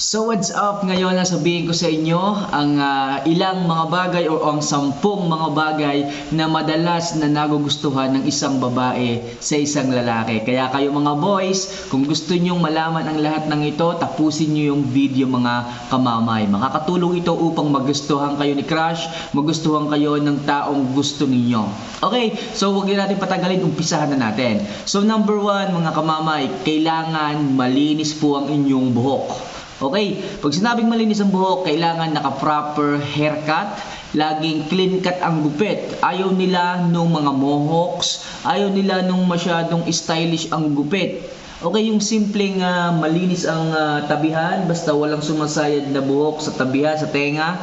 So what's up? Ngayon sabihin ko sa inyo ang ah, ilang mga bagay o ang sampung mga bagay na madalas na nagugustuhan ng isang babae sa isang lalaki. Kaya kayo mga boys, kung gusto nyong malaman ang lahat ng ito, tapusin nyo yung video mga kamamay. Makakatulong ito upang magustuhan kayo ni crush, magustuhan kayo ng taong gusto ninyo. Okay, so huwag na natin patagalin, umpisahan na natin. So number one mga kamamay, kailangan malinis po ang inyong buhok. Okay, pag sinabing malinis ang buhok, kailangan naka-proper haircut, laging clean cut ang gupit. Ayaw nila nung mga mohawks, ayaw nila nung masyadong stylish ang gupit. Okay, yung simpleng ah, malinis ang ah, tabihan, basta walang sumasayad na buhok sa tabihan, sa tenga,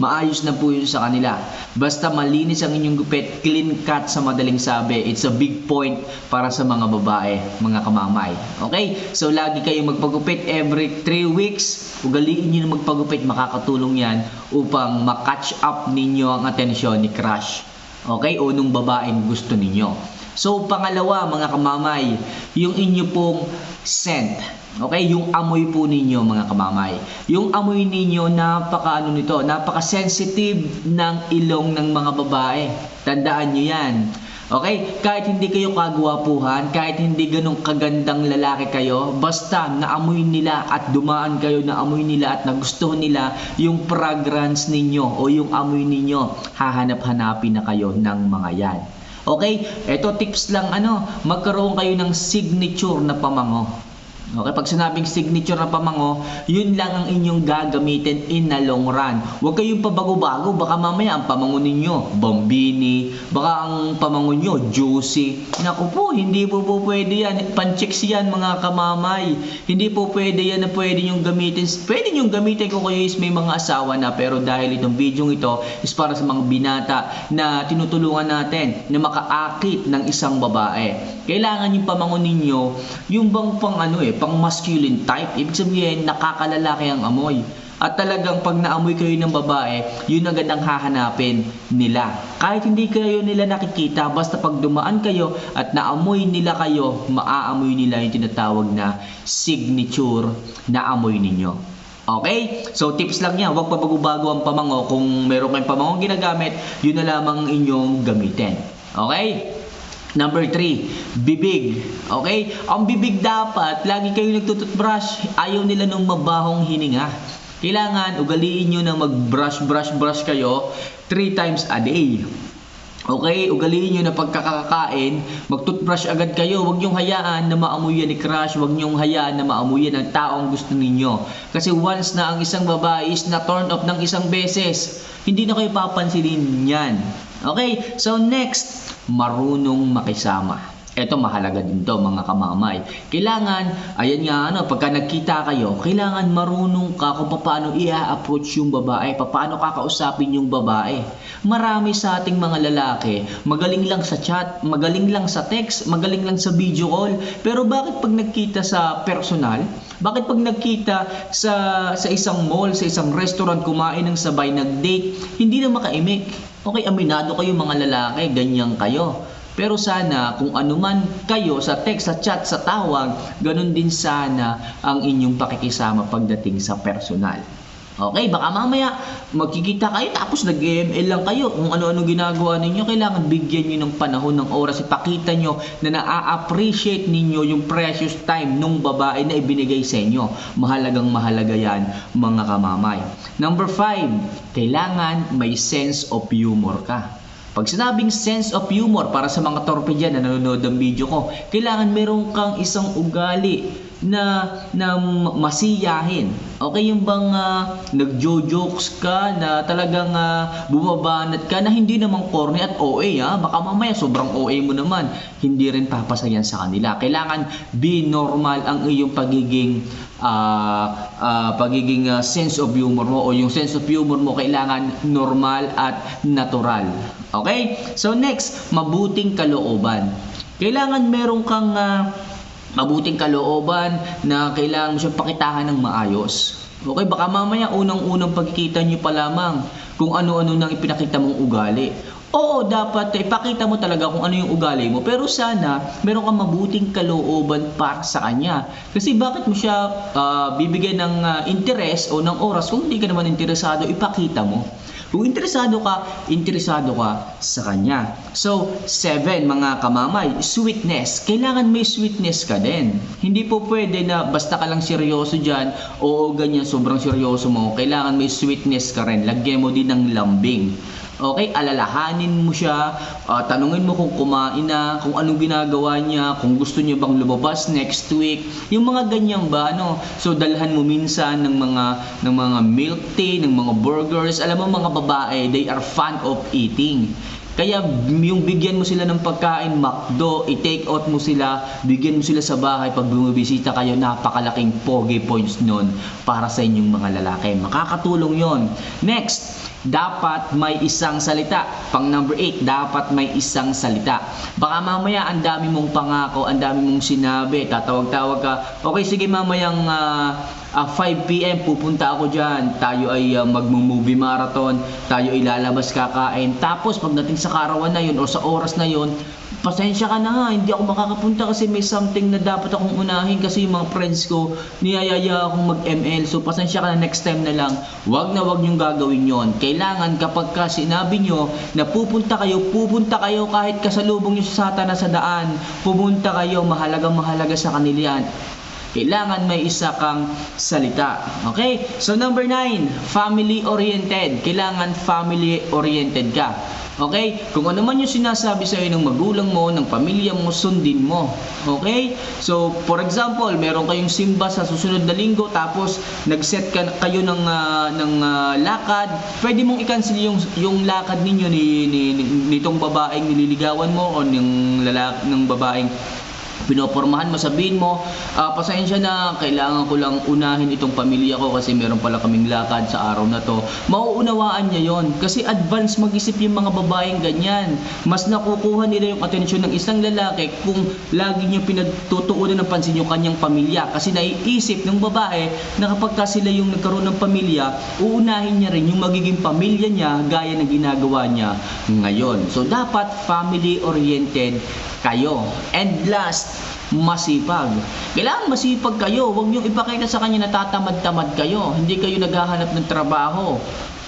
maayos na po yun sa kanila. Basta malinis ang inyong gupit, clean cut sa madaling sabi. It's a big point para sa mga babae, mga kamamay. Okay? So, lagi kayong magpagupit every 3 weeks. Ugaliin nyo na magpagupit, makakatulong yan upang makatch up ninyo ang atensyon ni crush. Okay? O nung babaeng gusto ninyo. So, pangalawa, mga kamamay, yung inyo pong scent. Okay, yung amoy po ninyo mga kamamay. Yung amoy ninyo napaka ano nito, napaka-sensitive ng ilong ng mga babae. Tandaan nyo yan. Okay, kahit hindi kayo kagwapuhan, kahit hindi ganong kagandang lalaki kayo, basta naamoy nila at dumaan kayo na amoy nila at nagustuhan nila yung fragrance ninyo o yung amoy ninyo, hahanap-hanapin na kayo ng mga yan. Okay, eto tips lang ano, magkaroon kayo ng signature na pamango. Okay, pag sinabing signature na pamango, yun lang ang inyong gagamitin in the long run. Huwag kayong pabago-bago, baka mamaya ang pamango ninyo, bambini, baka ang pamango nyo, juicy. Naku po, hindi po po pwede yan. Panchicks yan mga kamamay. Hindi po pwede yan na pwede nyong gamitin. Pwede nyong gamitin kung kayo is may mga asawa na, pero dahil itong video ito is para sa mga binata na tinutulungan natin na makaakit ng isang babae. Kailangan yung pamango ninyo, yung bang pang ano eh, pang masculine type. Ibig sabihin, nakakalalaki ang amoy. At talagang pag naamoy kayo ng babae, yun agad ang hahanapin nila. Kahit hindi kayo nila nakikita, basta pag dumaan kayo at naamoy nila kayo, maaamoy nila yung tinatawag na signature na amoy ninyo. Okay? So tips lang yan, huwag pabago-bago ang pamango. Kung meron kayong pamango ginagamit, yun na lamang ang inyong gamitin. Okay? Number 3, bibig. Okay? Ang bibig dapat, lagi kayong nagtututbrush, ayaw nila nung mabahong hininga. Kailangan, ugaliin nyo na mag-brush, brush, brush kayo 3 times a day. Okay, ugaliin nyo na pagkakakain, mag-toothbrush agad kayo. Huwag nyong hayaan na maamuyan ni crush. Huwag nyong hayaan na maamuyan ng taong gusto ninyo. Kasi once na ang isang babae is na turn off ng isang beses, hindi na kayo papansinin yan. Okay, so next, marunong makisama. Ito mahalaga din to mga kamamay. Kailangan, ayan nga ano, pagka nagkita kayo, kailangan marunong ka kung paano i-approach yung babae, paano kakausapin yung babae. Marami sa ating mga lalaki, magaling lang sa chat, magaling lang sa text, magaling lang sa video call. Pero bakit pag nagkita sa personal, bakit pag nagkita sa sa isang mall, sa isang restaurant, kumain ng sabay, nag-date, hindi na makaimik? Okay, aminado kayo mga lalaki, ganyan kayo. Pero sana kung anuman kayo sa text, sa chat, sa tawag, ganun din sana ang inyong pakikisama pagdating sa personal. Okay, baka mamaya magkikita kayo tapos nag-ML lang kayo. Kung ano-ano ginagawa ninyo, kailangan bigyan nyo ng panahon, ng oras. Ipakita nyo na na-appreciate ninyo yung precious time nung babae na ibinigay sa inyo. Mahalagang mahalaga yan, mga kamamay. Number 5, kailangan may sense of humor ka. Pag sinabing sense of humor para sa mga torpe dyan na nanonood ng video ko, kailangan meron kang isang ugali na na masiyahin. Okay yung bang uh, nagjo-jokes ka na talagang uh, bumabanat ka na hindi naman corny at OA ha. Baka mamaya sobrang OA mo naman, hindi rin papasayan sa kanila. Kailangan be normal ang iyong pagiging uh, uh, pagiging uh, sense of humor mo o yung sense of humor mo kailangan normal at natural. Okay? So next, mabuting kalooban. Kailangan meron kang uh, mabuting kalooban na kailangan mo siyang pakitahan ng maayos. Okay, baka mamaya unang-unang pagkikita niyo pa lamang kung ano-ano nang ipinakita mong ugali. Oo, dapat eh, ipakita mo talaga kung ano yung ugali mo. Pero sana, meron kang mabuting kalooban para sa kanya. Kasi bakit mo siya ah, bibigyan ng ah, interes o ng oras kung hindi ka naman interesado, ipakita mo. Kung interesado ka, interesado ka sa kanya. So, seven, mga kamamay, sweetness. Kailangan may sweetness ka din. Hindi po pwede na basta ka lang seryoso dyan, oo, ganyan, sobrang seryoso mo. Kailangan may sweetness ka rin. Lagyan mo din ng lambing. Okay, alalahanin mo siya, ah, tanungin mo kung kumain na, kung anong ginagawa niya, kung gusto niya bang lumabas next week, yung mga ganyan ba, ano? So dalhan mo minsan ng mga ng mga milk tea, ng mga burgers. Alam mo mga babae, they are fan of eating. Kaya yung bigyan mo sila ng pagkain, McDo, i-take out mo sila, bigyan mo sila sa bahay pag bumibisita kayo, napakalaking pogi points nun para sa inyong mga lalaki. Makakatulong yon. Next, dapat may isang salita. Pang number 8, dapat may isang salita. Baka mamaya ang dami mong pangako, ang dami mong sinabi, tatawag-tawag ka, okay sige mamayang ah, ah, 5 p.m. pupunta ako dyan, tayo ay uh, magmo-movie marathon, tayo ay lalabas kakain. Tapos pagdating sa karawan na yun o sa oras na yun, pasensya ka na nga, hindi ako makakapunta kasi may something na dapat akong unahin kasi yung mga friends ko, niyayaya akong mag-ML. So pasensya ka na next time na lang. Wag na wag niyong gagawin yon. Kailangan kapag ka sinabi niyo na pupunta kayo, pupunta kayo kahit kasalubong sa sata na sa daan. Pupunta kayo, mahalaga mahalaga sa kanila yan. Kailangan may isa kang salita. Okay? So number 9, family oriented. Kailangan family oriented ka. Okay? Kung ano man yung sinasabi sa ng magulang mo, ng pamilya mo, sundin mo. Okay? So, for example, meron kayong simba sa susunod na linggo tapos nag-set ka, kayo ng ah, ng ah, lakad, pwede mong i-cancel yung yung lakad ninyo ni, ni, ni nitong babaeng nililigawan mo o ng lalaki ng babaeng pinopormahan mo, sabihin mo, ah, pasensya na, kailangan ko lang unahin itong pamilya ko kasi meron pala kaming lakad sa araw na to. Mauunawaan niya yon kasi advance mag-isip yung mga babaeng ganyan. Mas nakukuha nila yung atensyon ng isang lalaki kung lagi niya pinagtutuunan ng pansin yung kanyang pamilya kasi naiisip ng babae na kapag ka sila yung nagkaroon ng pamilya, uunahin niya rin yung magiging pamilya niya gaya ng ginagawa niya ngayon. So dapat family-oriented kayo. And last, masipag. Kailangan masipag kayo. Huwag niyong ipakita sa kanya na tatamad-tamad kayo. Hindi kayo naghahanap ng trabaho.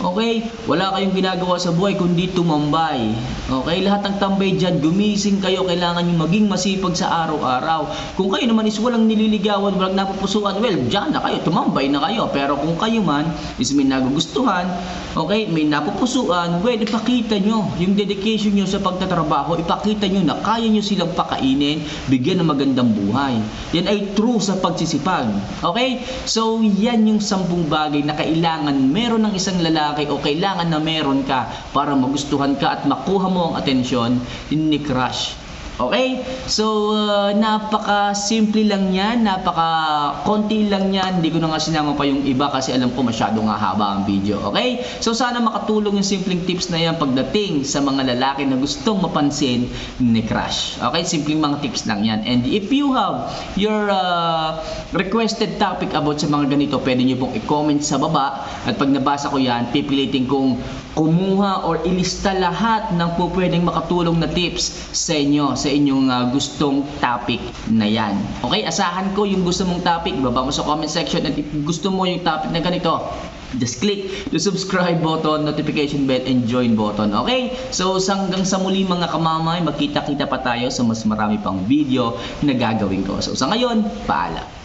Okay? Wala kayong ginagawa sa buhay kundi tumambay. Okay? Lahat ng tambay dyan, gumising kayo. Kailangan nyo maging masipag sa araw-araw. Kung kayo naman is walang nililigawan, walang napupusuan, well, dyan na kayo, tumambay na kayo. Pero kung kayo man is may nagugustuhan, okay, may napupusuan, well, ipakita nyo yung dedication nyo sa pagtatrabaho. Ipakita nyo na kaya nyo silang pakainin, bigyan ng magandang buhay. Yan ay true sa pagsisipag. Okay? So, yan yung sampung bagay na kailangan meron ng isang lalaki o kailangan na meron ka para magustuhan ka at makuha mo ang atensyon ni crush. Okay? So, uh, napaka-simple lang yan, napaka-konti lang yan. Hindi ko na nga sinama pa yung iba kasi alam ko masyado nga haba ang video. Okay? So, sana makatulong yung simpleng tips na yan pagdating sa mga lalaki na gustong mapansin ni crush. Okay? Simpleng mga tips lang yan. And if you have your uh, requested topic about sa mga ganito, pwede nyo pong i-comment sa baba at pag nabasa ko yan, pipilitin kong kumuha or ilista lahat ng po pwedeng makatulong na tips sa inyo, sa inyong uh, gustong topic na yan. Okay, asahan ko yung gusto mong topic, baba mo sa comment section at gusto mo yung topic na ganito, just click the subscribe button, notification bell, and join button. Okay? So, hanggang sa muli mga kamamay, magkita-kita pa tayo sa mas marami pang video na gagawin ko. So, sa ngayon, paalam.